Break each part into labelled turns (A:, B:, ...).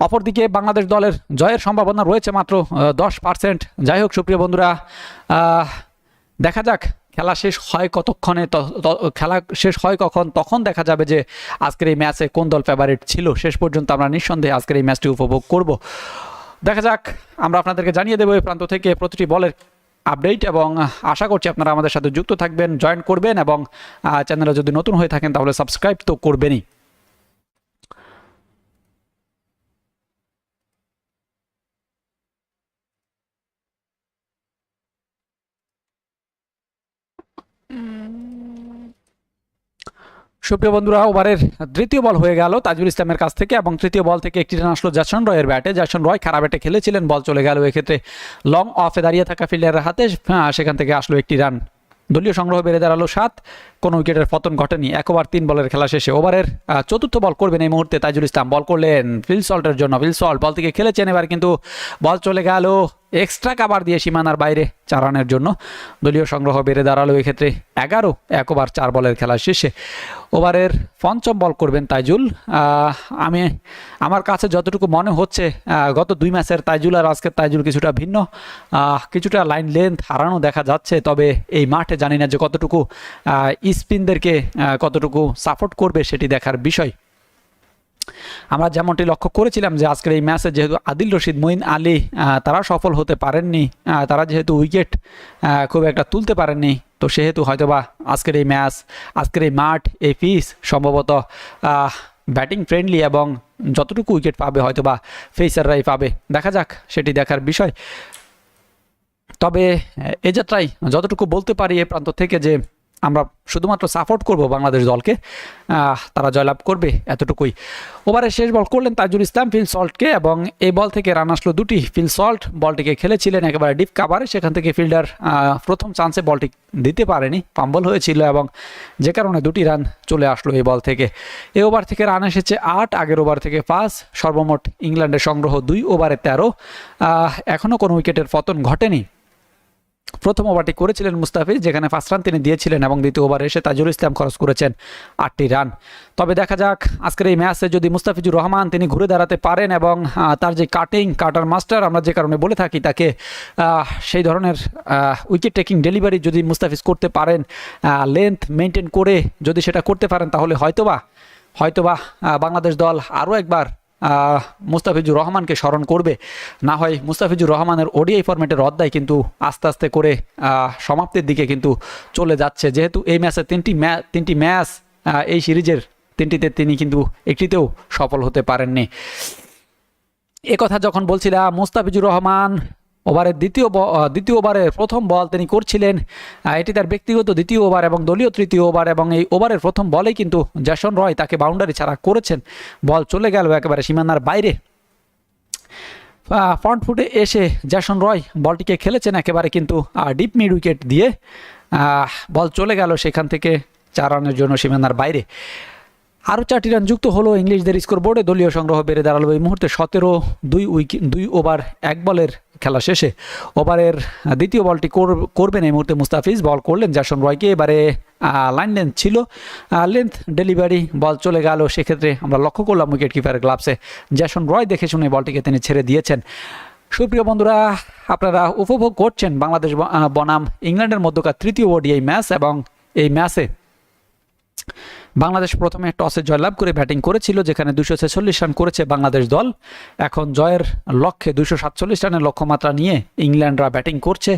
A: অপরদিকে বাংলাদেশ দলের জয়ের সম্ভাবনা রয়েছে মাত্র দশ পার্সেন্ট। যাই হোক, সুপ্রিয় বন্ধুরা দেখা যাক, খেলা শেষ হয় কতক্ষণে খেলা শেষ হয় কখন, তখন দেখা যাবে যে আজকের এই ম্যাচে কোন দল ফেভারিট ছিল। শেষ পর্যন্ত আমরা নিঃসন্দেহে আজকের এই ম্যাচটি উপভোগ করব। দেখা যাক, আমরা আপনাদেরকে জানিয়ে দেবো এই প্রান্ত থেকে প্রতিটি বলের আপডেট এবং আশা করছি আপনারা আমাদের সাথে যুক্ত থাকবেন, জয়েন করবেন এবং চ্যানেলে যদি নতুন হয়ে থাকেন তাহলে সাবস্ক্রাইব তো করবেনই। সুপ্রিয় বন্ধুরা, ওভারের তৃতীয় বল হয়ে গেল তাজুল ইসলামের কাছ থেকে এবং তৃতীয় বল থেকে একটি রান আসলো জ্যাসন রয়ের ব্যাটে। জ্যাসন রয় খারাপ ব্যাটে খেলেছিলেন, বল চলে গেল এক্ষেত্রে লং অফে দাঁড়িয়ে থাকা ফিল্ডারের হাতে সেখান থেকে আসলো একটি রান দলীয় সংগ্রহ বেড়ে দাঁড়াল সাত কোনো উইকেটের পতন ঘটেনি। একবার তিন বলের খেলা শেষে ওভারের চতুর্থ বল করবেন এই মুহূর্তে তাইজুল ইসলাম। বল করলেন ফিল সল্টের জন্য। ফিল সল্ট বল থেকে খেলেছেন এবার কিন্তু বল চলে গেল এক্সট্রা কাবার দিয়ে সীমানার বাইরে চার রানের জন্য। দলীয় সংগ্রহ বেড়ে দাঁড়াল এক্ষেত্রে এগারো এক ওভার চার বলের খেলা শেষে। ওভারের পঞ্চম বল করবেন তাইজুল। আমি, আমার কাছে যতটুকু মনে হচ্ছে গত দুই ম্যাচের তাইজুল আর আজকের তাইজুল কিছুটা ভিন্ন। কিছুটা লাইন লেন্থ হারানো দেখা যাচ্ছে, তবে এই মাঠে জানি না যে কতটুকু স্পিনদেরকে কতটুকু সাপোর্ট করবে সেটি দেখার বিষয়। আমরা যেমনটি লক্ষ্য করেছিলাম যে আজকের এই ম্যাচে যেহেতু আদিল রশিদ, মঈন আলী তারা সফল হতে পারেননি তারা যেহেতু উইকেট খুব একটা তুলতে পারেননি, তো সেহেতু হয়তোবা আজকের এই ম্যাচ আজকের এই মাঠ, এই পিচ সম্ভবত ব্যাটিং ফ্রেন্ডলি এবং যতটুকু উইকেট পাবে হয়তোবা ফেসাররাই পাবে। দেখা যাক, সেটি দেখার বিষয়। তবে এ যাত্রায় যতটুকু বলতে পারি এ প্রান্ত থেকে যে আমরা শুধুমাত্র সাপোর্ট করব বাংলাদেশ দলকে। তারা জয়লাভ করবে এতটুকুই। ওভারে শেষ বল করলেন তাজুল ইসলাম, ফিল সল্টকে এবং এই বল থেকে রান আসলো দুটি। ফিল সল্ট বলটিকে খেলেছিলেন একেবারে ডিপ কাভারে সেখান থেকে ফিল্ডার প্রথম চান্সে বলটি দিতে পারেনি পাম্বল হয়েছিল এবং যে কারণে দুটি রান চলে আসলো এই বল থেকে। এই ওভার থেকে রান এসেছে আট, আগের ওভার থেকে পাঁচ। সর্বমোট ইংল্যান্ডের সংগ্রহ দুই ওভারে তেরো। এখনও কোনো উইকেটের পতন ঘটেনি। প্রথম ওভারটি করেছিলেন মুস্তাফিজ, যেখানে ফার্স্ট রান তিনি দিয়েছিলেন এবং দ্বিতীয় ওভারে এসে তাজুল ইসলাম খরচ করেছেন আটটি রান তবে দেখা যাক, আজকের এই ম্যাচে যদি মুস্তাফিজুর রহমান তিনি ঘুরে দাঁড়াতে পারেন এবং তার যে কাটিং কাটার মাস্টার আমরা যে কারণে বলে থাকি তাকে সেই ধরনের উইকেট টেকিং ডেলিভারি যদি মুস্তাফিজ করতে পারেন লেন্থ মেনটেন করে যদি সেটা করতে পারেন তাহলে হয়তোবা হয়তোবা বাংলাদেশ দল আরও একবার মুস্তাফিজুর রহমানকে স্মরণ করবে। না হয় মুস্তাফিজুর রহমানের ওডিআই ফর্মেটের অধ্যায় কিন্তু আস্তে আস্তে করে সমাপ্তির দিকে কিন্তু চলে যাচ্ছে। যেহেতু এই ম্যাচে তিনটি ম্যাচ তিনটি ম্যাচ এই সিরিজের তিনটিতে তিনি কিন্তু একটিতেও সফল হতে পারেননি। কথা যখন বলছিলাম, মুস্তাফিজুর রহমান ওভারের দ্বিতীয় দ্বিতীয় ওভারের প্রথম বল তিনি করছিলেন। এটি তার ব্যক্তিগত দ্বিতীয় ওভার এবং দলীয় তৃতীয় ওভার এবং এই ওভারের প্রথম বলেই কিন্তু জ্যাসন রয় তাকে বাউন্ডারি ছাড়া করেছেন। বল চলে গেল একেবারে সীমানার বাইরে। ফ্রন্ট ফুটে এসে জ্যাসন রয় বলটিকে খেলেছেন একেবারে কিন্তু ডিপ মিড উইকেট দিয়ে। বল চলে গেল সেখান থেকে চার রানের জন্য সীমানার বাইরে। আরও চারটি রান যুক্ত হলো ইংলিশদের স্কোর বোর্ডে দলীয় সংগ্রহ বেড়ে দাঁড়াল এই মুহূর্তে সতেরো, দুই উইকেট দুই ওভার, এক বলের খেলা শেষে ওভারের দ্বিতীয় বলটি কর- করবেন এই মুহূর্তে মুস্তাফিজ। বল করলেন জাসন রয়কে। এবারে লাইন লেন্থ ছিল লেন্থ ডেলিভারি বল চলে গেল। সেক্ষেত্রে আমরা লক্ষ্য করলাম উইকেট কিপারের গ্লাভসে জ্যাসন রয় দেখে শুনে বলটিকে তিনি ছেড়ে দিয়েছেন। সুপ্রিয় বন্ধুরা, আপনারা উপভোগ করছেন বাংলাদেশ বনাম ইংল্যান্ডের মধ্যকার তৃতীয় ওডিআই ম্যাচ এবং এই ম্যাচে বাংলাদেশ প্রথমে টসে জয়লাভ করে ব্যাটিং করেছিল, যেখানে দুশো ছেচল্লিশ রান করেছে বাংলাদেশ দল। এখন জয়ের লক্ষ্যে দুশো সাতচল্লিশ রানের লক্ষ্যমাত্রা নিয়ে ইংল্যান্ডরা ব্যাটিং করছে,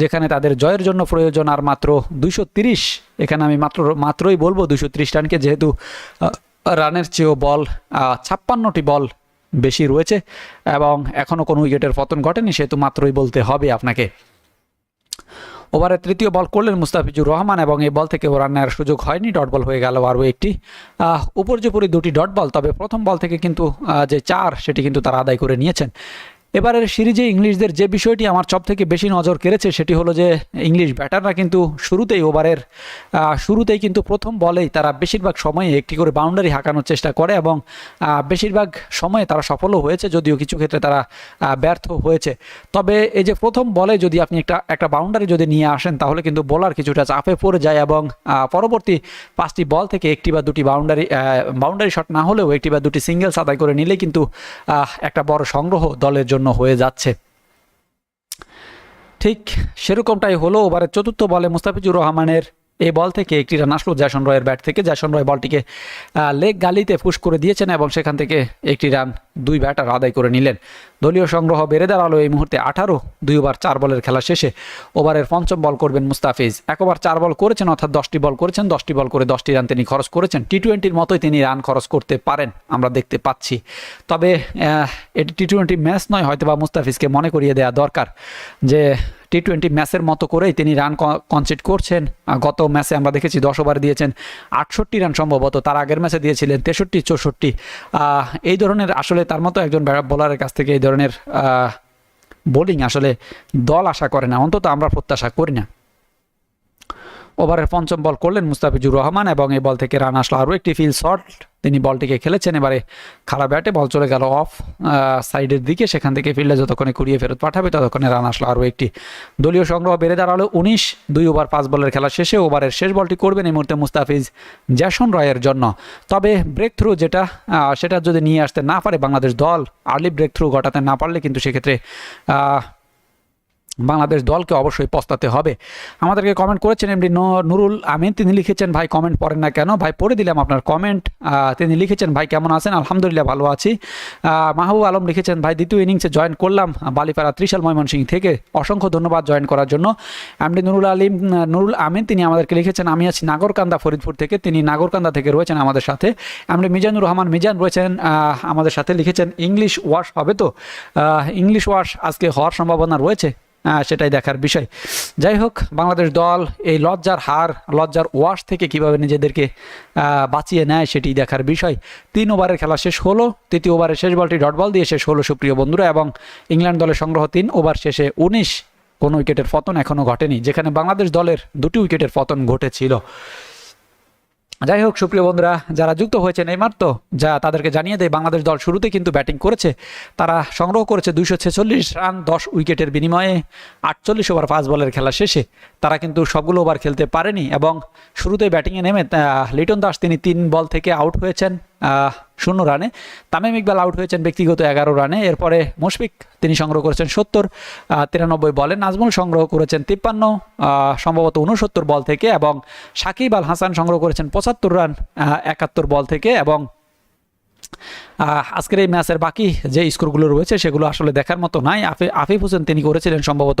A: যেখানে তাদের জয়ের জন্য প্রয়োজন আর মাত্র দুশো তিরিশ। এখানে আমি মাত্র, মাত্রই বলব দুশো তিরিশ রানকে, যেহেতু রানের চেয়েও বল ছাপ্পান্নটি বল বেশি রয়েছে, এবং এখনও কোনো উইকেটের পতন ঘটেনি, সেহেতু মাত্রই বলতে হবে আপনাকে। ওভারে তৃতীয় বল করলেন মুস্তাফিজুর রহমান এবং এই বল থেকে রান নেওয়ার সুযোগ হয়নি। ডট বল হয়ে গেল আরও একটি। উপর্যুপরি দুটি ডট বল, তবে প্রথম বল থেকে কিন্তু যে চার, সেটি কিন্তু তারা আদায় করে নিয়েছেন। এবারের সিরিজে ইংলিশদের যে বিষয়টি আমার সব থেকে বেশি নজর কেড়েছে সেটি হলো যে ইংলিশ ব্যাটাররা কিন্তু শুরুতেই ওভারের শুরুতেই কিন্তু প্রথম বলেই তারা বেশিরভাগ সময়ে একটি করে বাউন্ডারি হাঁকানোর চেষ্টা করে এবং বেশিরভাগ সময়ে তারা সফলও হয়েছে যদিও কিছু ক্ষেত্রে তারা ব্যর্থ হয়েছে। তবে এই যে প্রথম বলে যদি আপনি একটা একটা বাউন্ডারি যদি নিয়ে আসেন তাহলে কিন্তু বোলার কিছুটা চাপে পড়ে যায় এবং পরবর্তী পাঁচটি বল থেকে একটি বা দুটি বাউন্ডারি বাউন্ডারি শট না হলেও একটি বা দুটি সিঙ্গেলস আদায় করে নিলে কিন্তু একটা বড় সংগ্রহ দলের জন্য হয়ে যাচ্ছে। ঠিক সেরকমটাই হলো ওভারের চতুর্থ বলে মুস্তাফিজুর রহমানের এই বল থেকে একটি রান আসলো জ্যাসন রয়ের ব্যাট থেকে। জ্যাসন রয় বলটিকে লেগ গালিতে ফুস করে দিয়েছেন এবং সেখান থেকে একটি রান দুই ব্যাটার আদায় করে নিলেন। দলীয় সংগ্রহ বেড়ে দাঁড়াল এই মুহূর্তে আঠারো, দুই ওভার চার বলের খেলা শেষে। ওভারের পঞ্চম বল করবেন মুস্তাফিজ। এক ওভার চার বল করেছেন, অর্থাৎ দশটি বল করেছেন। দশটি বল করে দশটি রান তিনি খরচ করেছেন। টি টোয়েন্টির মতোই তিনি রান খরচ করতে পারেন, আমরা দেখতে পাচ্ছি। তবে এটি টি টোয়েন্টি ম্যাচ নয় হয়তো বা মুস্তাফিজকে মনে করিয়ে দেওয়া দরকার যে টি টোয়েন্টি ম্যাচের মতো করেই তিনি রান কনসিড করছেন। গত ম্যাচে আমরা দেখেছি দশ ওভার দিয়েছেন। আটষট্টি রান সম্ভবত, তার আগের ম্যাচে দিয়েছিলেন তেষট্টি, চৌষট্টি। এই ধরনের আসলে তার মতো একজন বোলারের কাছ থেকে এই ধরনের বোলিং আসলে দল আশা করে না। অন্তত আমরা প্রত্যাশা করি না। ওভারের পঞ্চম বল করলেন মুস্তাফিজুর রহমান এবং এই বল থেকে রান আসলো আরও একটি ফিল শট তিনি বলটিকে খেলেছেন, এবারে খারাপ ব্যাটে বল চলে গেল অফ সাইডের দিকে। সেখান থেকে ফিল্ডে যতক্ষণে কুড়িয়ে ফেরত পাঠাবে, ততক্ষণে রান আসলো আরও একটি। দলীয় সংগ্রহ বেড়ে দাঁড়াল উনিশ, দুই ওভার পাঁচ বলের খেলা শেষে ওভারের শেষ বলটি করবেন এই মুহূর্তে মুস্তাফিজ জ্যাসন রয়ের জন্য। তবে ব্রেক থ্রু যেটা সেটা যদি নিয়ে আসতে না পারে বাংলাদেশ দল আর্লি ব্রেক থ্রু ঘটাতে না পারলে কিন্তু সেক্ষেত্রে বাংলাদেশ দলকে অবশ্যই পস্তাতে হবে। আমাদেরকে কমেন্ট করেছেন এমডি নুরুল আমিন। তিনি লিখেছেন, ভাই কমেন্ট পড়েন না কেন? ভাই, পড়ে দিলাম আপনার কমেন্ট তিনি লিখেছেন, ভাই, কেমন আছেন? আলহামদুলিল্লাহ, ভালো আছি। মাহবুব আলম লিখেছেন, ভাই, দ্বিতীয় ইনিংসে জয়েন করলাম বালিপাড়া ত্রিশাল ময়মনসিং থেকে। অসংখ্য ধন্যবাদ জয়েন করার জন্য। এমডি নুরুল আলিম, নুরুল আমিন, তিনি আমাদেরকে লিখেছেন, আমি আছি নাগরকান্দা, ফরিদপুর থেকে। তিনি নাগরকান্দা থেকে রয়েছেন আমাদের সাথে। এমডি মিজানুর রহমান মিজান রয়েছেন আমাদের সাথে লিখেছেন, ইংলিশ ওয়াশ হবে তো? ইংলিশ ওয়াশ আজকে হওয়ার সম্ভাবনা রয়েছে। সেটাই দেখার বিষয়। যাই হোক, বাংলাদেশ দল এই লজ্জার হার, লজ্জার ওয়াশ থেকে কীভাবে নিজেদেরকে বাঁচিয়ে নেয় সেটি দেখার বিষয়। তিন ওভারের খেলা শেষ হলো, তৃতীয় ওভারের শেষ বলটি ডট বল দিয়ে শেষ হলো সুপ্রিয় বন্ধুরা এবং ইংল্যান্ড দলের সংগ্রহ তিন ওভার শেষে উনিশ, কোনো উইকেটের পতন এখনও ঘটেনি, যেখানে বাংলাদেশ দলের দুটি উইকেটের পতন ঘটেছিল। যাই হোক, সুপ্রিয় বন্ধুরা, যারা যুক্ত হয়েছেন এইমাত্র যা তাদেরকে জানিয়ে দেয় বাংলাদেশ দল শুরুতে কিন্তু ব্যাটিং করেছে। তারা সংগ্রহ করেছে দুইশো ছেচল্লিশ রান, দশ উইকেটের বিনিময়ে আটচল্লিশ ওভার পাঁচ বলের খেলা শেষে। তারা কিন্তু সবগুলো ওভার খেলতে পারেনি এবং শুরুতে ব্যাটিংয়ে নেমে লিটন দাস, তিনি তিন বল থেকে আউট হয়েছেন। শূন্য রানে। তামিম ইকবাল আউট হয়েছেন ব্যক্তিগত এগারো রানে। এরপরে মুশফিক, তিনি সংগ্রহ করেছেন সত্তর তিরানব্বই বলে। নাজমুল সংগ্রহ করেছেন তিপ্পান্ন সম্ভবত উনসত্তর বল থেকে এবং সাকিব আল হাসান সংগ্রহ করেছেন পঁচাত্তর রান একাত্তর বল থেকে এবং আজকের এই ম্যাচের বাকি যে স্কোরগুলো রয়েছে সেগুলো আসলে দেখার মতো নাই। আফি, আফিফ হোসেন তিনি করেছিলেন সম্ভবত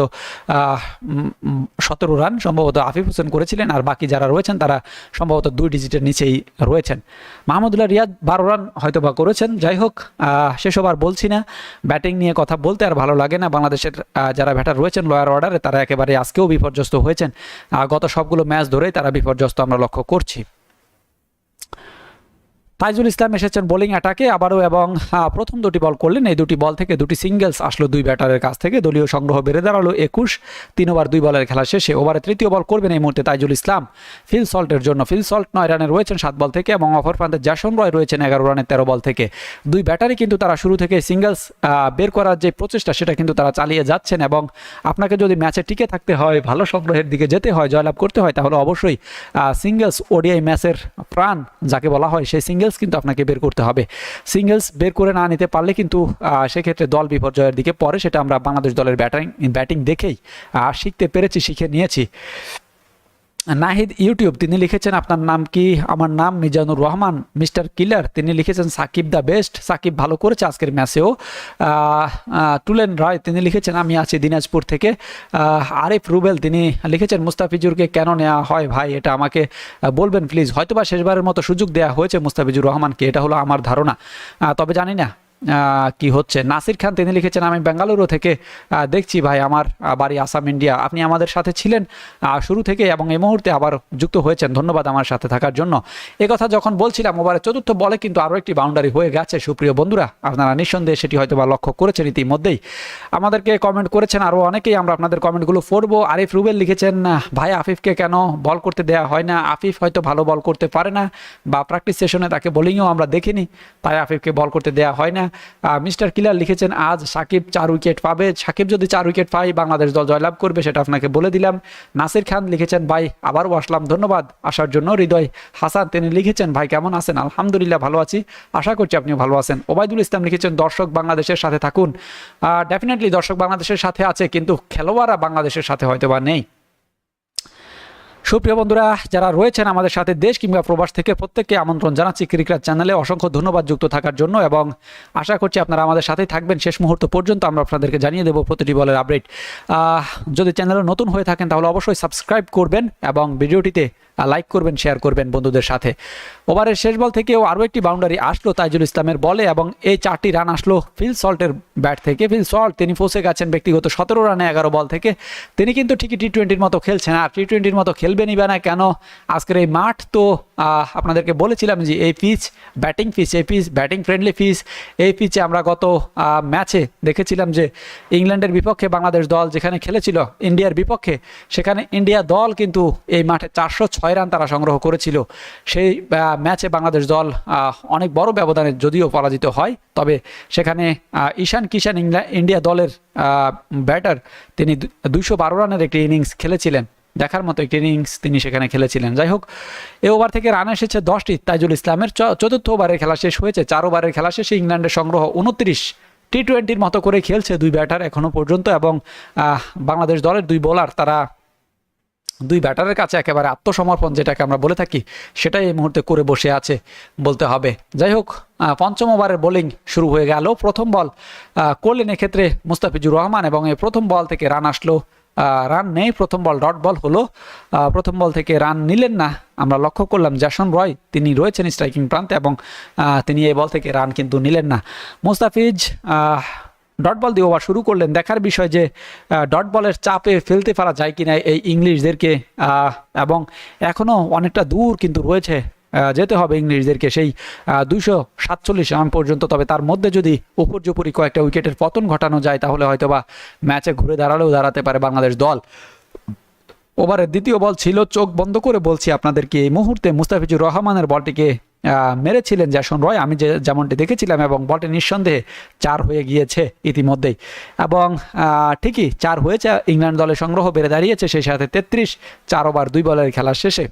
A: সতেরো রান, সম্ভবত আফিফ হোসেন করেছিলেন, আর বাকি যারা রয়েছেন তারা সম্ভবত দুই ডিজিটের নিচেই রয়েছেন। মাহমুদুল্লাহ রিয়াদ বারো রান হয়তো বা করেছেন, যাই হোক সেসব আর বলছি না। ব্যাটিং নিয়ে কথা বলতে আর ভালো লাগে না। বাংলাদেশের যারা ব্যাটার রয়েছেন লোয়ার অর্ডারে তারা একেবারে আজকেও বিপর্যস্ত হয়েছেন। গত সবগুলো ম্যাচ ধরেই তারা বিপর্যস্ত আমরা লক্ষ্য করছি। তাইজুল ইসলাম এসেছেন বোলিং অ্যাটাকে আবারও এবং প্রথম দুটি বল করলেন। এই দুটি বল থেকে দুটি সিঙ্গেলস আসলো দুই ব্যাটারের কাছ থেকে। দলীয় সংগ্রহ বেড়ে দাঁড়াল একুশ। তিন ওভার দুই বলের খেলা শেষে ওভারে তৃতীয় বল করবেন এই মুহূর্তে তাইজুল ইসলাম। ফিল সল্টের জন্য ফিল সল্ট নয় রানে রয়েছেন সাত বল থেকে এবং অফার প্রান্তে জ্যাসন রয় রয়েছেন এগারো রানের তেরো বল থেকে। দুই ব্যাটারই কিন্তু তারা শুরু থেকে সিঙ্গেলস বের করার যে প্রচেষ্টা সেটা কিন্তু তারা চালিয়ে যাচ্ছেন এবং আপনাকে যদি ম্যাচে টিকে থাকতে হয়, ভালো সংগ্রহের দিকে যেতে হয়, জয়লাভ করতে হয়, তাহলে অবশ্যই সিঙ্গেলস ওডিআই ম্যাচের প্রাণ যাকে বলা হয় সেই সিঙ্গেলস কিন্তু আপনাকে বের করতে হবে। সিঙ্গেলস বের করে না নিতে পারলে কিন্তু সেক্ষেত্রে দল বিপর্যয়ের দিকে পরে সেটা আমরা বাংলাদেশ দলের ব্যাটিং ব্যাটিং দেখেই শিখতে পেরেছি, শিখে নিয়েছি। নাহিদ ইউটিউব, তিনি লিখেছেন আপনার নাম কি? আমার নাম মিজানুর রহমান। মিস্টার কিলার, তিনি লিখেছেন সাকিব দ্য বেস্ট। সাকিব ভালো করেছে আজকের ম্যাচেও। টুলেন রায়, তিনি লিখেছেন, আমি আছি দিনাজপুর থেকে। আরিফ রুবেল, তিনি লিখেছেন, মুস্তাফিজুরকে কেন নেওয়া হয় ভাই? এটা আমাকে বলবেন প্লিজ হয়তোবা শেষবারের মতো সুযোগ দেওয়া হয়েছে মুস্তাফিজুর রহমানকে। এটা হলো আমার ধারণা। তবে জানি না। কি হচ্ছে? নাসির খান, তিনি লিখেছেন, আমি বেঙ্গালুরু থেকে দেখছি ভাই আমার বাড়ি আসাম, ইন্ডিয়া। আপনি আমাদের সাথে ছিলেন শুরু থেকে এবং এই মুহূর্তে আবার যুক্ত হয়েছেন। ধন্যবাদ আমার সাথে থাকার জন্য। কথা যখন বলছিলাম ওভারের চতুর্থ বলে কিন্তু আরও একটি বাউন্ডারি হয়ে গেছে। সুপ্রিয় বন্ধুরা, আপনারা নিঃসন্দেহে সেটি হয়তো বা লক্ষ্য করেছেন ইতিমধ্যেই। আমাদেরকে কমেন্ট করেছেন আরও অনেকেই, আমরা আপনাদের কমেন্টগুলো পড়ব। আরিফ রুবেল লিখেছেন, ভাই আফিফকে কেন বল করতে দেওয়া হয় না? আফিফ হয়তো ভালো বল করতে পারে না বা প্র্যাকটিস সেশনে তাকে বোলিংও আমরা দেখিনি, তাই আফিফকে বল করতে দেওয়া হয় না। মিস্টার কিলার লিখেছেন, আজ সাকিব চার উইকেট পাবে। সাকিব যদি চার উইকেট পাই বাংলাদেশ দল জয়লাভ করবে, সেটা আপনাকে বলে দিলাম। নাসির খান লিখেছেন, ভাই, আবারও আসলাম, ধন্যবাদ আসার জন্য হৃদয়। হাসান, তিনি লিখেছেন, ভাই, কেমন আছেন? আলহামদুলিল্লাহ, ভালো আছি। আশা করছি আপনিও ভালো আছেন। ওবায়দুল ইসলাম লিখেছেন, দর্শক বাংলাদেশের সাথে থাকুন। ডেফিনেটলি দর্শক বাংলাদেশের সাথে আছে, কিন্তু খেলোয়াড়রা বাংলাদেশের সাথে হয়তো বা নেই। সুপ্রিয় বন্ধুরা, যারা রয়েছেন আমাদের সাথে দেশ কিংবা প্রবাস থেকে, প্রত্যেককে আমন্ত্রণ জানাচ্ছি ক্রিকেট চ্যানেলে। অসংখ্য ধন্যবাদ যুক্ত থাকার জন্য এবং আশা করছি আপনারা আমাদের সাথেই থাকবেন। শেষ মুহূর্ত পর্যন্ত আমরা আপনাদেরকে জানিয়ে দেবো প্রতিটি বলের আপডেট। যদি চ্যানেলে নতুন হয়ে থাকেন, তাহলে অবশ্যই সাবস্ক্রাইব করবেন এবং ভিডিওটিতে লাইক করবেন শেয়ার করবেন বন্ধুদের সাথে। ওভারের শেষ বল থেকেও আরও একটি বাউন্ডারি আসলো তাইজুল ইসলামের বলে এবং এই চারটি রান আসলো ফিল সল্টের ব্যাট থেকে। ফিল সল্ট, তিনি ফসে গেছেন ব্যক্তিগত সতেরো রানে এগারো বল থেকে। তিনি কিন্তু ঠিকই টি টোয়েন্টির মতো খেলছেন, আর টি টোয়েন্টির মতো খেলবেনই বা না কেন? আজকের এই মাঠ তো আপনাদেরকে বলেছিলাম যে এই পিচ, ব্যাটিং পিচ, এই পিচ, ব্যাটিং ফ্রেন্ডলি পিচ, এই পিচে আমরা গত ম্যাচে দেখেছিলাম যে ইংল্যান্ডের বিপক্ষে বাংলাদেশ দল যেখানে খেলেছিল, ইন্ডিয়ার বিপক্ষে, সেখানে ইন্ডিয়া দল কিন্তু এই মাঠে চারশো ছয় রান তারা সংগ্রহ করেছিল। সেই ম্যাচে বাংলাদেশ দল অনেক বড় ব্যবধানে যদিও পরাজিত হয়, তবে সেখানে ঈশান কিষান ইন্ডিয়া দলের ব্যাটার তিনি দুইশো বারো রানের একটি ইনিংস খেলেছিলেন। দেখার মতো একটি ইনিংস তিনি সেখানে খেলেছিলেন। যাই হোক, এ ওভার থেকে রান এসেছে দশটি তাইজুল ইসলামের। চতুর্থ ওভারের খেলা শেষ হয়েছে, চার ওভারের খেলা শেষে ইংল্যান্ডের সংগ্রহ উনত্রিশ টি টোয়েন্টির মতো করে খেলছে দুই ব্যাটার এখনও পর্যন্ত এবং বাংলাদেশ দলের দুই বোলার তারা দুই ব্যাটারের কাছে একেবারে আত্মসমর্পণ যেটাকে আমরা বলে থাকি, সেটাই এই মুহূর্তে করে বসে আছে বলতে হবে। যাই হোক পঞ্চম ওভারের বোলিং শুরু হয়ে গেল। প্রথম বল করলেন এক্ষেত্রে মুস্তাফিজুর রহমান এবং এই প্রথম বল থেকে রান আসলো রান নেই। প্রথম বল ডট বল হলো। প্রথম বল থেকে রান নিলেন না। আমরা লক্ষ্য করলাম জ্যাসন রয়, তিনি রয়েছেন স্ট্রাইকিং প্রান্তে এবং তিনি এই বল থেকে রান কিন্তু নিলেন না। মুস্তাফিজ ডট বল দিয়ে ওভার শুরু করলেন। দেখার বিষয় যে ডট বলের চাপে ফেলতে পারা যায় কিনা এই ইংলিশদেরকে এবং এখনও অনেকটা দূর কিন্তু রয়েছে যেতে হবে ইংলিশদেরকে সেই দুইশো সাতচল্লিশ রান পর্যন্ত। তবে তার মধ্যে যদি উপর্যুপরি কয়েকটা উইকেটের পতন ঘটানো যায়, তাহলে হয়তোবা ম্যাচে ঘুরে দাঁড়ালেও দাঁড়াতে পারে বাংলাদেশ দল। ওভারের দ্বিতীয় বল ছিল, চোখ বন্ধ করে বলছি আপনাদেরকে, এই মুহূর্তে মুস্তাফিজুর রহমানের বলটিকে মেরেছিলেন জ্যাসন রয়। আমি যে যেমনটি দেখেছিলাম এবং বলটি নিঃসন্দেহে চার হয়ে গিয়েছে ইতিমধ্যেই। এবং ঠিকই চার হয়েছে, ইংল্যান্ড দলের সংগ্রহ বেড়ে দাঁড়িয়েছে, সেই সাথে তেত্রিশ, চার ওভার, দুই বলের খেলা শেষে।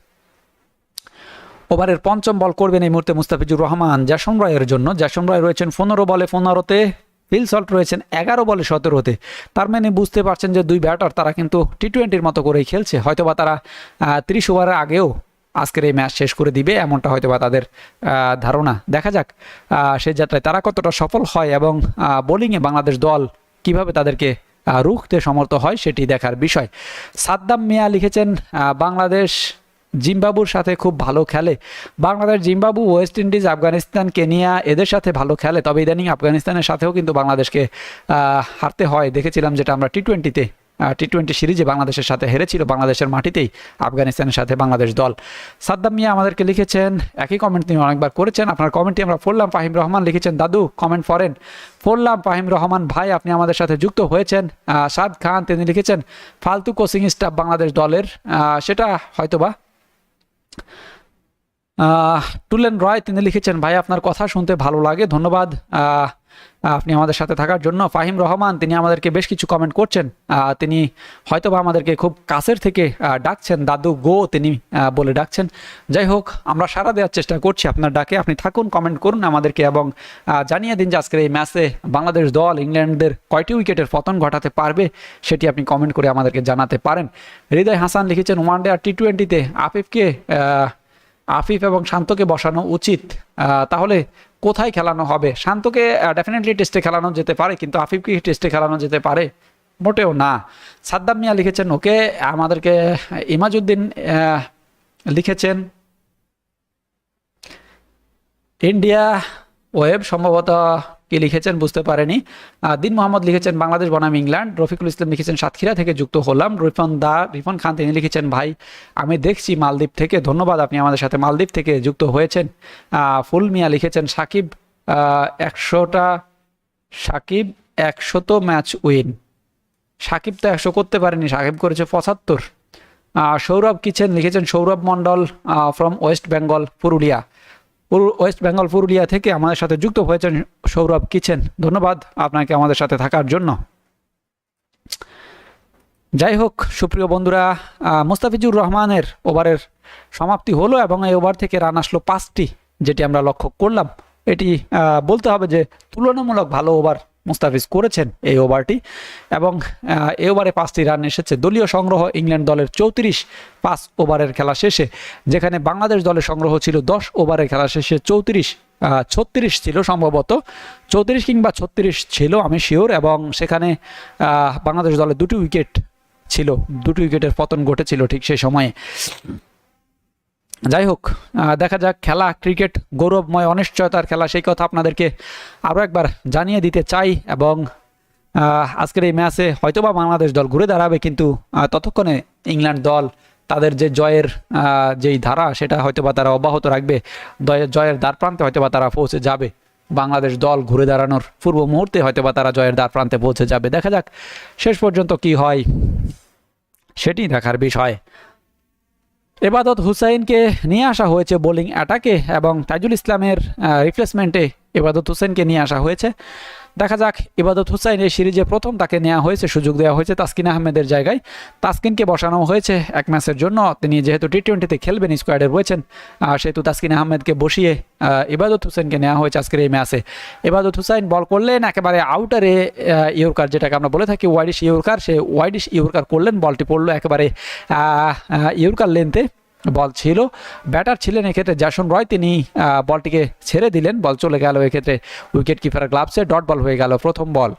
A: ওভারের পঞ্চম বল করবেন এই মুহূর্তে মুস্তাফিজুর রহমান। জ্যাসন রয়ের জন্য। জ্যাসন রয় রয়েছেন পনেরো বলে পনেরোতে। ফিল সল্ট রয়েছেন এগারো বলে সতেরোতে। তার মানে বুঝতে পারছেন যে দুই ব্যাটার তারা কিন্তু টি টোয়েন্টির মতো করেই খেলছে। হয়তোবা তারা ত্রিশ ওভারের আগেও আজকের এই ম্যাচ শেষ করে দিবে, এমনটা হয়তোবা তাদের ধারণা। দেখা যাক সে যাত্রায় তারা কতটা সফল হয় এবং বোলিংয়ে বাংলাদেশ দল কীভাবে তাদেরকে রুখতে সমর্থ হয় সেটি দেখার বিষয়। সাদ্দাম মিয়া লিখেছেন বাংলাদেশ জিম্বাবুর সাথে খুব ভালো খেলে। Bangladesh, Zimbabwe, West Indies, Afghanistan, Kenya এদের সাথে ভালো খেলে। তবে ইদানিং আফগানিস্তানের সাথেও কিন্তু বাংলাদেশকে হারতে হয়। দেখেছিলাম যেটা আমরা টি টোয়েন্টিতে টি টোয়েন্টি সিরিজে বাংলাদেশের সাথে হেরেছিল। বাংলাদেশের মাটিতেই আফগানিস্তানের সাথে বাংলাদেশ দল। সাদ্দাম মিয়া আমাদেরকে লিখেছেন, একই কমেন্ট তিনি অনেকবার করেছেন। আপনার কমেন্টটি আমরা পড়লাম। ফাহিম রহমান লিখেছেন, দাদু কমেন্ট ফরেন পড়লাম, ফাহিম রহমান ভাই, আপনি আমাদের সাথে যুক্ত হয়েছেন। সাদ খান, তিনি লিখেছেন, ফালতু কোচিং স্টাফ বাংলাদেশ দলের। সেটা হয়তোবা টুলেন রয় তিনি লিখেছেন ভাই আপনার কথা শুনতে ভালো লাগে ধন্যবাদ। আপনি আমাদের সাথে থাকার জন্য ফাহিম রহমান, তিনি আমাদেরকে বেশ কিছু কমেন্ট করছেন। তিনি হয়তোবা আমাদেরকে খুব কাছের থেকে ডাকছেন। দাদু গো, তিনি বলে ডাকছেন। যাই হোক, আমরা সারা দেওয়ার চেষ্টা করছি আপনার ডাকে। আপনি থাকুন কমেন্ট করুন আমাদেরকে এবং জানিয়ে দিন যে আজকের এই ম্যাচে বাংলাদেশ দল ইংল্যান্ডদের কয়টি উইকেটের পতন ঘটাতে পারবে, সেটি আপনি কমেন্ট করে আমাদেরকে জানাতে পারেন। হৃদয় হাসান লিখেছেন ওয়ান ডে আর টি টোয়েন্টিতে আফিফকে আফিফ এবং শান্তকে বসানো উচিত। তাহলে কোথায় খেলানো হবে? শান্তকে ডেফিনেটলি টেস্টে খেলানো যেতে পারে, কিন্তু আফিফকে টেস্টে খেলানো যেতে পারে? মোটেও না। সাদ্দাম মিয়া লিখেছেন, ওকে, আমাদেরকে ইমাজউদ্দিন লিখেছেন, ইন্ডিয়া ওয়েব সম্ভবত কি লিখেছেন বুঝতে পারেনি। দিন মোহাম্মদ লিখেছেন বাংলাদেশ বনাম ইংল্যান্ড, রফিকুল ইসলাম লিখেছেন সাতক্ষীরা থেকে যুক্ত হলাম। রিফন দা, রিফন খান তিনি লিখেছেন, ভাই, আমি দেখছি মালদ্বীপ থেকে, ধন্যবাদ আপনি আমাদের সাথে মালদ্বীপ থেকে যুক্ত হয়েছেন। ফুল মিয়া লিখেছেন, সাকিব একশোটা, সাকিব একশত ম্যাচ উইন। সাকিব তো একশো করতে পারেনি, সাকিব করেছে পঁচাত্তর। সৌরভ কিচেন লিখেছেন, সৌরভ মণ্ডল ফ্রম ওয়েস্ট বেঙ্গল পুরুলিয়া পুরু- ওয়েস্ট বেঙ্গল, পুরুলিয়া থেকে আমাদের সাথে যুক্ত হয়েছেন সৌরভ কিচেন। ধন্যবাদ আপনাকে আমাদের সাথে থাকার জন্য। যাই হোক, সুপ্রিয় বন্ধুরা মুস্তাফিজুর রহমানের ওভারের সমাপ্তি হলো এবং এই ওভার থেকে রান আসলো পাঁচটি, যেটি আমরা লক্ষ্য করলাম। এটি বলতে হবে যে তুলনামূলক ভালো ওভার মুস্তাফিজ করেছেন এই ওভারটি এবং এই ওভারে পাঁচটি রান এসেছে। দলীয় সংগ্রহ ইংল্যান্ড দলের চৌত্রিশ পাঁচ ওভারের খেলা শেষে, যেখানে বাংলাদেশ দলের সংগ্রহ ছিল দশ ওভারের খেলা শেষে চৌত্রিশ ছত্রিশ ছিল সম্ভবত। চৌত্রিশ কিংবা ছত্রিশ ছিল, আমি শিওর এবং সেখানে বাংলাদেশ দলের দুটি উইকেট ছিল, দুটি উইকেটের পতন ঘটেছিল ঠিক সেই সময়ে। যাই হোক দেখা যাক খেলা, ক্রিকেট, গৌরবময়, অনিশ্চয়তার খেলা, সেই কথা আপনাদেরকে আরও একবার জানিয়ে দিতে চাই এবং আজকের এই ম্যাচে হয়তোবা বাংলাদেশ দল ঘুরে দাঁড়াবে, কিন্তু ততক্ষণে ইংল্যান্ড দল তাদের যে জয়ের যেই ধারা, সেটা হয়তোবা তারা অব্যাহত রাখবে। জয়ের দ্বার প্রান্তে হয়তোবা তারা পৌঁছে যাবে। বাংলাদেশ দল ঘুরে দাঁড়ানোর পূর্ব মুহূর্তে হয়তোবা তারা জয়ের দ্বার প্রান্তে পৌঁছে যাবে। দেখা যাক শেষ পর্যন্ত কি হয়, সেটি দেখার বিষয়। এবাদত হুসাইনকে নিয়ে আসা হয়েছে বোলিং অ্যাটাকে এবং তাইজুল ইসলামের রিপ্লেসমেন্টে এবাদত হুসেনকে নিয়ে আসা হয়েছে। দেখা যাক, ইবাদত হুসাইন এই সিরিজে প্রথম তাকে নেওয়া হয়েছে, সুযোগ দেওয়া হয়েছে তাসকিন আহমেদের জায়গায়। তাসকিনকে বসানো হয়েছে এক ম্যাচের জন্য। তিনি যেহেতু টি টোয়েন্টিতে খেলবেন স্কোয়াডে রয়েছেন সেহেতু তাসকিন আহমেদকে বসিয়ে ইবাদত হুসেনকে নেওয়া হয়েছে আজকের এই ম্যাচে। ইবাদত হুসাইন বল করলেন, একেবারে আউটারে ইয়র্কার যেটাকে আমরা বলে থাকি ওয়াইডিশ ইয়র্কার, সে ওয়াইডিশ ইয়র্কার করলেন, বলটি পড়ল একেবারে ইয়র্কার লেন্থে বল ছিল। ব্যাটার ছিলেন এক্ষেত্রে জ্যাসন রয়। তিনি বলটিকে ছেড়ে দিলেন। বল চলে গেল এক্ষেত্রে উইকেট কিপার গ্লাভসে। ডট বল হয়ে গেল প্রথম বল।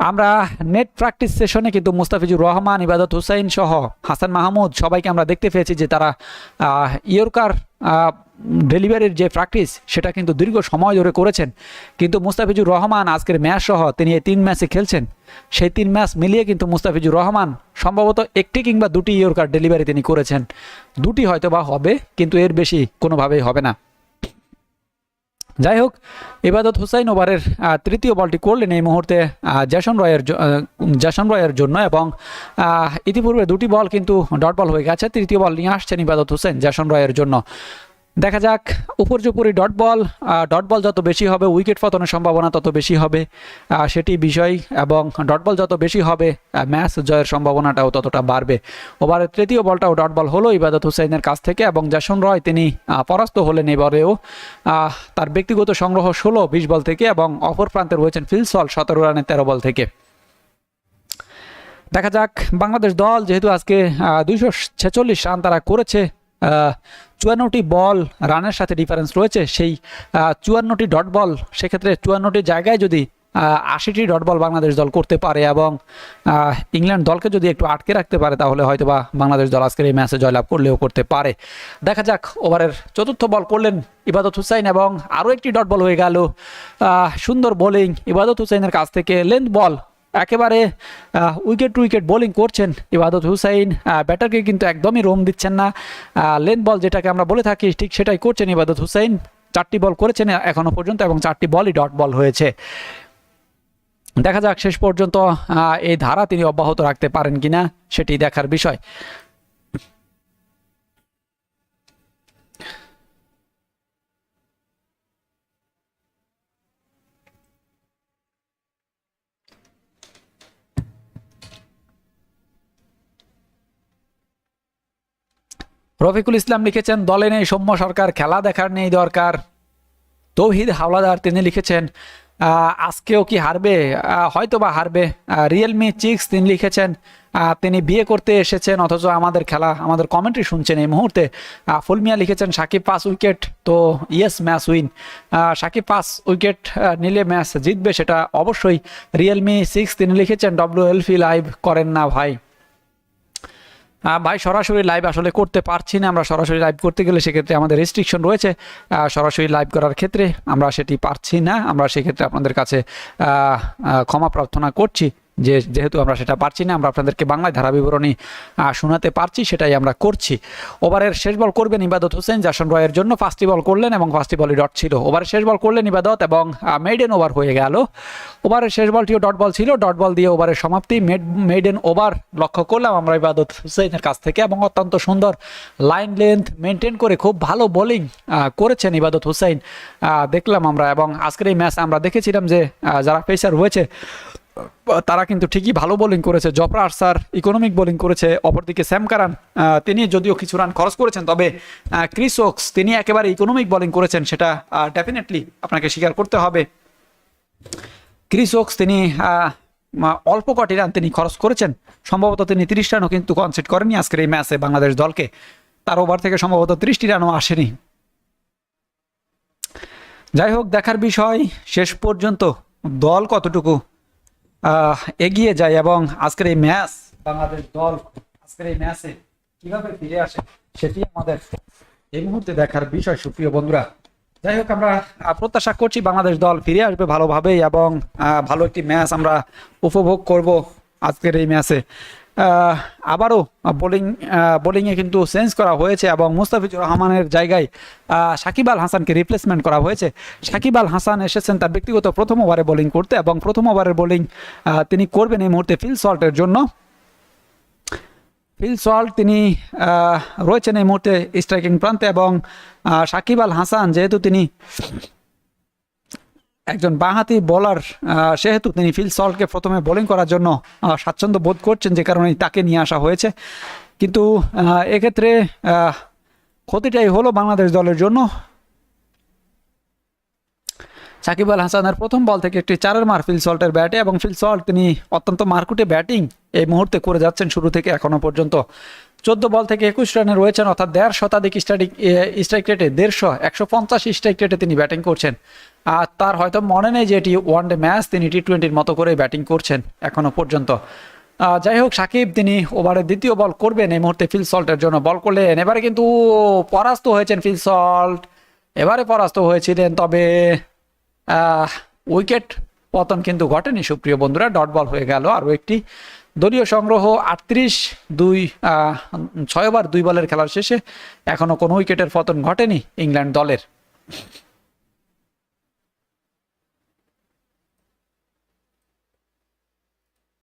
A: আমরা নেট প্র্যাকটিস সেশনে কিন্তু মুস্তাফিজুর রহমান, ইবাদত হুসাইন সহ হাসান মাহমুদ সবাইকে আমরা দেখতে পেয়েছি যে তারা ইয়র্কার ডেলিভারির যে প্র্যাকটিস, সেটা কিন্তু দীর্ঘ সময় ধরে করেছেন। কিন্তু মুস্তাফিজুর রহমান আজকের ম্যাচ সহ তিনি এই তিন ম্যাচে খেলছেন। সেই তিন ম্যাচ মিলিয়ে কিন্তু মুস্তাফিজুর রহমান সম্ভবত একটি কিংবা দুটি ইয়র্কার ডেলিভারি তিনি করেছেন। দুটি হয়তো বা হবে, কিন্তু এর বেশি কোনোভাবেই হবে না। যাই হোক ইবাদত হুসাইন ওভারের তৃতীয় বলটি করলেন এই মুহূর্তে জ্যাসন রয়ের জ্যাসন রয়ের জন্য এবং ইতিপূর্বে দুটি বল কিন্তু ডট বল হয়ে গেছে, তৃতীয় বল নিয়ে আসছেন ইবাদত হুসেন জ্যাসন রয়ের জন্য। দেখা যাক, উপর্যুপরি ডট বল ডট বল যত বেশি হবে উইকেট পতনের সম্ভাবনা তত বেশি হবে সেটি বিষয়, এবং ডট বল যত বেশি হবে ম্যাচ জয়ের সম্ভাবনাটাও ততটা বাড়বে। ওভারের তৃতীয় বলটাও ডট বল হলো ইবাদত হুসাইনের কাছ থেকে, এবং জাসন রয় তিনি পরাস্ত হলেন এবারেও। তার ব্যক্তিগত সংগ্রহ ষোলো, বিশ বল থেকে, এবং অপর প্রান্তে রয়েছেন ফিলসল সতেরো রানে তেরো বল থেকে। দেখা যাক, বাংলাদেশ দল যেহেতু আজকে দুইশো ছেচল্লিশ রান তারা করেছে চুয়ান্নটি বল রানের সাথে ডিফারেন্স রয়েছে, সেই চুয়ান্নটি ডট বল সেক্ষেত্রে চুয়ান্নটি জায়গায় যদি আশিটি ডট বল বাংলাদেশ দল করতে পারে এবং ইংল্যান্ড দলকে যদি একটু আটকে রাখতে পারে, তাহলে হয়তো বা বাংলাদেশ দল আজকের এই ম্যাচে জয়লাভ করলেও করতে পারে। দেখা যাক ওভারের চতুর্থ বল করলেন ইবাদত হুসাইন এবং আরও একটি ডট বল হয়ে গেল সুন্দর বোলিং ইবাদত হুসাইনের কাছ থেকে লেন্থ বল একেবারে উইকেট টু উইকেট বোলিং করছেন ইবাদত হুসাইন। ব্যাটারকে কিন্তু একদমই রোম দিচ্ছেন না। লেন বল যেটাকে আমরা বলে থাকি, ঠিক সেটাই করছেন ইবাদত হুসাইন। চারটি বল করেছেন এখনও পর্যন্ত এবং চারটি বলই ডট বল হয়েছে। দেখা যাক শেষ পর্যন্ত এই ধারা তিনি অব্যাহত রাখতে পারেন কিনা, সেটি দেখার বিষয়। রফিকুল ইসলাম লিখেছেন, দলে নেই সৌম্য সরকার, খেলা দেখার নেই দরকার। তৌহিদ হাওলাদার, তিনি লিখেছেন আজকেও কি হারবে? হয়তো বা হারবে। রিয়েলমি চিক্স তিনি লিখেছেন তিনি বিয়ে করতে এসেছেন, অথচ আমাদের খেলা, আমাদের কমেন্ট্রি শুনছেন এই মুহূর্তে। ফুলমিয়া লিখেছেন, সাকিব পাঁচ উইকেট, তো ইয়েস ম্যাচ উইন সাকিব পাঁচ উইকেট নিলে ম্যাচ জিতবে সেটা অবশ্যই। রিয়েলমি সিক্স তিনি লিখেছেন ডব্লিউ এলফি লাইভ করেন না ভাই। ভাই, সরাসরি লাইভ আসলে করতে পারছি না। আমরা সরাসরি লাইভ করতে গেলে সেক্ষেত্রে আমাদের রেস্ট্রিকশন রয়েছে। সরাসরি লাইভ করার ক্ষেত্রে আমরা সেটি পারছি না। আমরা সেক্ষেত্রে আপনাদের কাছে ক্ষমা প্রার্থনা করছি। যে যেহেতু আমরা সেটা পারছি না, আমরা আপনাদেরকে বাংলায় ধারা বিবরণী শোনাতে পারছি, সেটাই আমরা করছি। ওভারের শেষ বল করবেন ইবাদত হোসেন, জাসন রয়ের জন্য ফার্স্টি বল করলেন এবং ফার্স্টি বলই ডট ছিল। ওভারের শেষ বল করলেন ইবাদত এবং মেডেন ওভার হয়ে গেল। ওভারের শেষ বলটিও ডট বল ছিল, ডট বল দিয়ে ওভারের সমাপ্তি। মেড মেডেন ওভার লক্ষ্য করলাম আমরা ইবাদত হোসেনের কাছ থেকে এবং অত্যন্ত সুন্দর লাইন লেন্থ মেনটেন করে খুব ভালো বোলিং করেছেন ইবাদত হোসেন। দেখলাম আমরা এবং আজকের এই ম্যাচ আমরা দেখেছিলাম যে যারা পেসার রয়েছে তারা কিন্তু ঠিকই ভালো বোলিং করেছে। জফরা আরসার ইকোনমিক বোলিং করেছে। অপরদিকে স্যাম কারান তিনি যদিও কিছু রান খরচ করেছেন, তবে ক্রিস ওক্স তিনি একেবারে ইকোনমিক বোলিং করেছেন, সেটা ডেফিনেটলি আপনাকে স্বীকার করতে হবে। ক্রিস ওক্স তিনি অল্প কটি রান তিনি খরচ করেছেন। সম্ভবত তিনি তিরিশ রানও কিন্তু কনসিড করেননি আজকের এই ম্যাচে বাংলাদেশ দলকে। তার ওভার থেকে সম্ভবত তিরিশটি রানও আসেনি। যাই হোক, দেখার বিষয়, শেষ পর্যন্ত দল কতটুকু এগিয়ে যায় এবং আজকের এই ম্যাচ, বাংলাদেশ দল আজকের এই ম্যাচে কীভাবে ফিরে আসে সেটি আমাদের এই মুহূর্তে দেখার বিষয়, সুপ্রিয় বন্ধুরা। যাই হোক, আমরা প্রত্যাশা করছি বাংলাদেশ দল ফিরে আসবে ভালোভাবেই এবং ভালো একটি ম্যাচ আমরা উপভোগ করব আজকের এই ম্যাচে। আবারও বোলিং বোলিংয়ে কিন্তু চেঞ্জ করা হয়েছে এবং মুস্তাফিজুর রহমানের জায়গায় সাকিব আল হাসানকে রিপ্লেসমেন্ট করা হয়েছে। সাকিব আল হাসান এসেছেন তার ব্যক্তিগত প্রথম ওভারে বোলিং করতে এবং প্রথম ওভারের বোলিং তিনি করবেন এই মুহূর্তে ফিল সল্টের জন্য। ফিল সল্ট তিনি রয়েছেন এই মুহূর্তে স্ট্রাইকিং প্রান্তে এবং সাকিব আল হাসান যেহেতু তিনি একজন বাঁহাতি বোলার সেহেতু তিনি ফিল সল্টকে প্রথমে বোলিং করার জন্য স্বাচ্ছন্দ্য বোধ করছেন যে কারণে তাকে নিয়ে আসা হয়েছে। কিন্তু এক্ষেত্রে ক্ষতিটাই হলো বাংলাদেশ দলের জন্য। সাকিব আল হাসানের প্রথম বল থেকে একটি চারের মার ফিল সল্টের ব্যাটে এবং ফিল সল্ট তিনি অত্যন্ত মারকুটে ব্যাটিং এই মুহূর্তে করে যাচ্ছেন শুরু থেকে এখনও পর্যন্ত। চোদ্দ বল থেকে একুশ রানে রয়েছেন, অর্থাৎ দেড় শতাধিক স্ট্রাইক স্ট্রাইক রেটে দেড়শো, একশো পঞ্চাশ স্ট্রাইক রেটে তিনি ব্যাটিং করছেন। আর তার হয়তো মনে নেই যে এটি ওয়ান ডে ম্যাচ তিনি টি টোয়েন্টির মতো করে ব্যাটিং করছেন এখনও পর্যন্ত। যাই হোক, সাকিব তিনি ওভারের দ্বিতীয় বল করবেন এই মুহূর্তে ফিল সল্টের জন্য। বল করলেন এবারে কিন্তু পরাস্ত হয়েছেন ফিল সল্ট। এবারে পরাস্ত হয়েছিলেন, তবে উইকেট পতন কিন্তু ঘটেনি, সুপ্রিয় বন্ধুরা। ডট বল হয়ে গেল। আরও একটি দলীয় সংগ্রহ, আটত্রিশ দুই ছয় ওভার দুই বলের খেলার শেষে এখনও কোনো উইকেটের পতন ঘটেনি ইংল্যান্ড দলের।